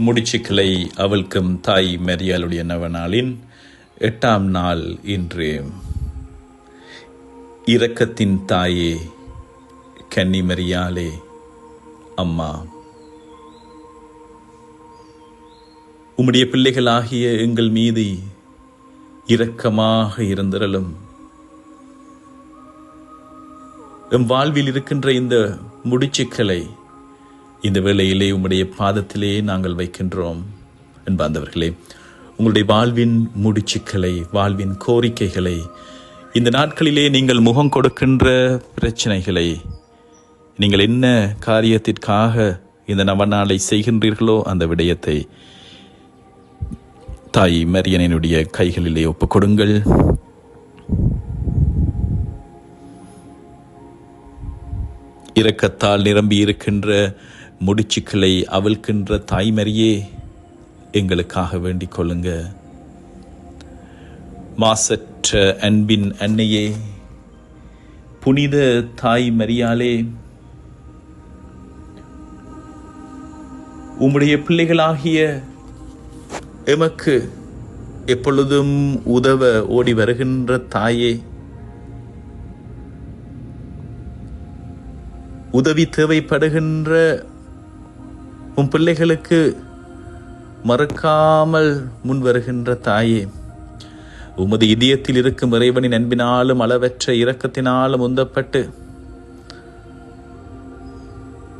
முடிச்சுக்களை அவளுக்கும் தாய் மரியாளுடைய நவநாளின் எட்டாம் நாள் இன்று. இரக்கத்தின் தாயே கன்னி மரியாலே அம்மா. உம்முடைய பிள்ளைகளாகிய எங்கள் மீது இரக்கமாக இருந்திரலும் எம் வாழ்வில் இருக்கின்ற இந்த முடிச்சுக்களை இந்த வேளையிலே உம்முடைய பாதத்திலே நாங்கள் வைக்கின்றோம். என்பாந்தவர்களே உங்களுடைய வாழ்வின் முடிச்சுக்களை வாழ்வின் கோரிக்கைகளை இந்த நாட்களிலே நீங்கள் முகம் கொடுக்கின்ற பிரச்சனைகளை நீங்கள் என்ன காரியத்திற்காக இந்த நவநாளை செய்கின்றீர்களோ அந்த விடயத்தை தாய் மரியனினுடைய கைகளிலே ஒப்புக்கொடுங்கள் இரக்கத்தால் நிரம்பி இருக்கின்ற முடிச்சுக்களை அவிழ்க்கின்ற தாய்மரியே எங்களுக்காக வேண்டிக் கொள்ளுங்க. மாசற்ற அன்பின் அன்னையே புனித தாய் மரியாலே உம்முடைய பிள்ளைகளாகிய எமக்கு எப்பொழுதும் உதவ ஓடி வருகின்ற தாயே உதவி தேவைப்படுகின்ற உன் பிள்ளைகளுக்கு மறக்காமல் முன் வருகின்ற தாயே உமது இதயத்தில் இருக்கும் இறைவனின் அன்பினாலும் அளவற்ற இரக்கத்தினாலும் உந்தப்பட்டு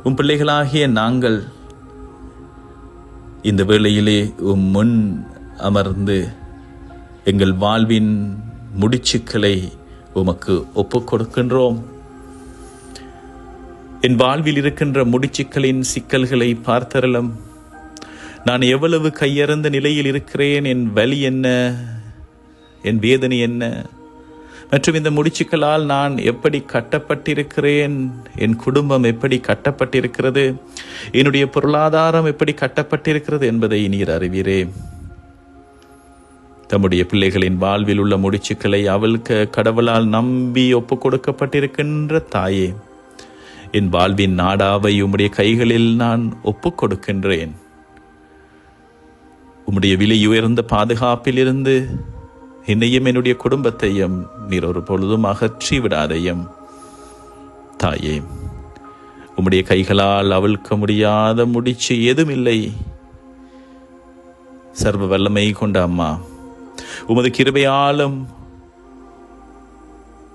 உன் பிள்ளைகளாகிய நாங்கள் இந்த வேளையிலே உம் முன் அமர்ந்து எங்கள் வாழ்வின் முடிச்சுக்களை உமக்கு ஒப்புக் கொடுக்கின்றோம். என் வாழ்வில் இருக்கின்ற முடிச்சுக்களின் சிக்கல்களை பார்த்தரலம் நான் எவ்வளவு கையறந்த நிலையில் இருக்கிறேன் என் வலி என்ன என் வேதனை என்ன மற்றும் இந்த முடிச்சுக்களால் நான் எப்படி கட்டப்பட்டிருக்கிறேன் என் குடும்பம் எப்படி கட்டப்பட்டிருக்கிறது என்னுடைய பொருளாதாரம் எப்படி கட்டப்பட்டிருக்கிறது என்பதை நீர் அறிவீரே. தம்முடைய பிள்ளைகளின் வாழ்வில் உள்ள முடிச்சுக்களை அவளுக்கு கடவுளால் நம்பி ஒப்பு கொடுக்கப்பட்டிருக்கின்ற தாயே. என் வாழ்வின் நாடாவை உம்முடைய கைகளில் நான் ஒப்புக் கொடுக்கின்றேன் உம்முடைய விலை உயர்ந்த பாதுகாப்பிலிருந்து என்னையும் என்னுடைய குடும்பத்தையும் நீர் ஒரு பொழுதும் அகற்றி விடாதையும் தாயே உம்முடைய கைகளால் அவிழ்க்க முடியாத முடிச்சு ஏதுமில்லை சர்வ வல்லமை கொண்ட அம்மா உமது கிருபையாலும்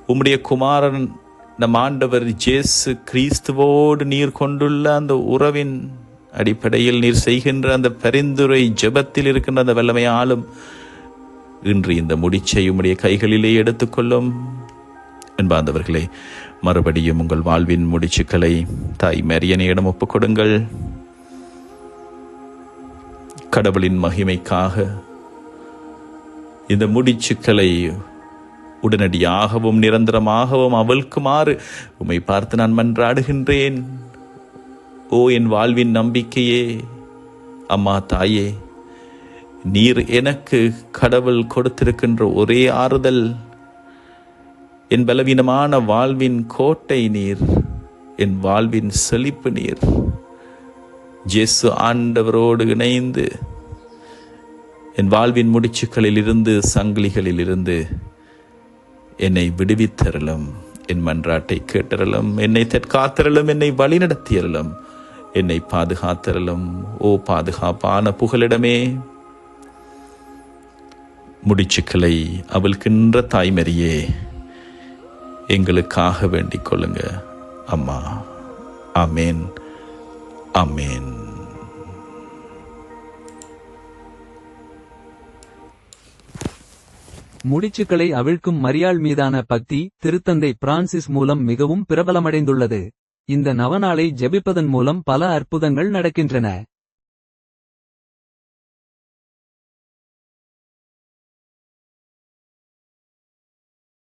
உம்முடைய குமாரன் நம் ஆண்டவர் ஜேசு கிறிஸ்துவோடு நீர் கொண்டுள்ள அந்த உறவின் அடிப்படையில் நீர் செய்கின்ற அந்த பரிந்துரை ஜெபத்தில் இருக்கின்ற அந்த வல்லமையாலும் இன்று இந்த முடிச்சை உம்முடைய கைகளிலே எடுத்துக்கொள்ளும். என்பாந்தவர்களே மறுபடியும் உங்கள் வாழ்வின் முடிச்சுக்களை தாய் மரியனையிடம் ஒப்புக் கொடுங்கள் கடவுளின் மகிமைக்காக இந்த முடிச்சுக்களை உடனடியாகவும் நிரந்தரமாகவும் அவளுக்குமாறு உம்மை பார்த்து நான் மன்றாடுகின்றேன். ஓ என் வாழ்வின் நம்பிக்கையே. அம்மா தாயே நீர் எனக்கு கடவுள் கொடுத்திருக்கின்ற ஒரே ஆறுதல். என் பலவீனமான வாழ்வின் கோட்டை நீர் என் வாழ்வின் செழிப்பு நீர். ஜெசு ஆண்டவரோடு இணைந்து என் வாழ்வின் முடிச்சுக்களில் இருந்து சங்கிலிகளில் இருந்து என்னை விடுவித்தரலும் என் மன்றாட்டை கேட்டரலும் என்னை தற்காத்தரலும் என்னை வழிநடத்தியரலும் என்னை பாதுகாத்தரலும் ஓ பாதுகாப்பான புகலிடமே. முடிச்சுக்களை அவள்கின்ற தாய்மரியே எங்களுக்காக வேண்டிக் கொள்ளுங்க. அம்மா. அமேன் அமேன் முடிச்சுக்களை அவிழ்க்கும் மரியாள் மீதான பக்தி திருத்தந்தை பிரான்சிஸ் மூலம் மிகவும் பிரபலமடைந்துள்ளது. இந்த நவநாளை ஜெபிப்பதன் மூலம் பல அற்புதங்கள் நடக்கின்றன.